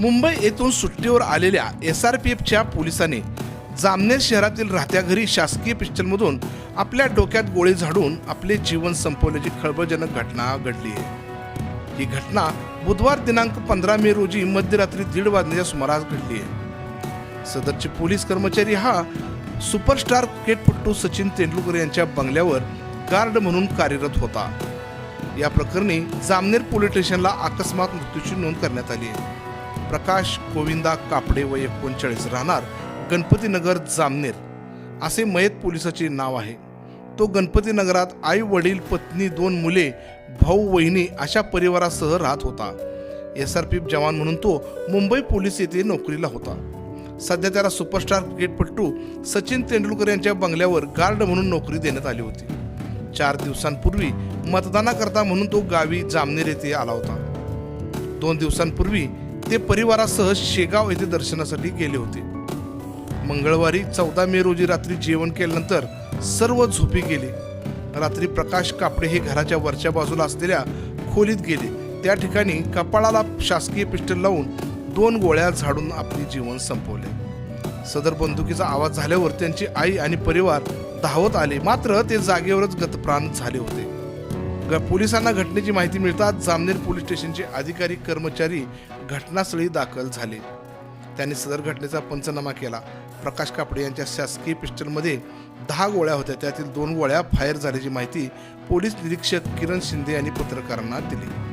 मुंबई येथून सुट्टीवर आलेल्या एस आर पी एफच्या पोलिसांनी जामनेर शहरातील राहत्या घरी शासकीय पिस्टलमधून आपल्या डोक्यात गोळी झाडून आपले जीवन संपवल्याची खळबळजनक घटना घडली आहे. ही घटना बुधवार दिनांक पंधरा मे रोजी मध्यरात्री दीड वाजण्याच्या सुमारास घडली आहे. सदरचे पोलीस कर्मचारी हा सुपरस्टार क्रिकेटपटू सचिन तेंडुलकर यांच्या बंगल्यावर गार्ड म्हणून कार्यरत होता. या प्रकरणी जामनेर पोलीस स्टेशनला अकस्मात मृत्यूची नोंद करण्यात आली आहे. प्रकाश गोविंदा कापडे व एकोणचाळीस राहणार गणपतीनगर जामनेर असे मयत पोलिसाचे नाव आहे. तो गणपतीनगरात आई वडील पत्नी दोन मुले भाऊ वहिनी अशा परिवारासह राहत होता. एस आर पी जवान म्हणून तो मुंबई पोलीस येथे नोकरीला होता. सध्या त्याला सुपरस्टार क्रिकेटपटू सचिन तेंडुलकर यांच्या बंगल्यावर गार्ड म्हणून नोकरी देण्यात आली होती. चार दिवसांपूर्वी मतदानाकरता म्हणून तो गावी जामनेर येथे आला होता. दोन दिवसांपूर्वी ते परिवारासह शेगाव येथे दर्शनासाठी गेले होते. मंगळवारी चौदा मे रोजी रात्री जेवण केल्यानंतर सर्व झोपी गेले. रात्री प्रकाश कापडे हे घराच्या वरच्या बाजूला असलेल्या खोलीत गेले. त्या ठिकाणी कपाळाला शासकीय पिस्टल लावून दोन गोळ्या झाडून आपले जीवन संपवले. सदर बंदुकीचा आवाज झाल्यावर त्यांची आई आणि परिवार धावत आले. मात्र ते जागेवरच गतप्राण झाले होते. पोलिसांना घटनेची माहिती मिळताच जामनेर पोलीस स्टेशनचे अधिकारी कर्मचारी घटनास्थळी दाखल झाले. त्यांनी सदर घटनेचा पंचनामा केला. प्रकाश कापडे यांच्या शासकीय पिस्टलमध्ये दहा गोळ्या होत्या. त्यातील दोन गोळ्या फायर झाल्याची माहिती पोलीस निरीक्षक किरण शिंदे यांनी पत्रकारांना दिली.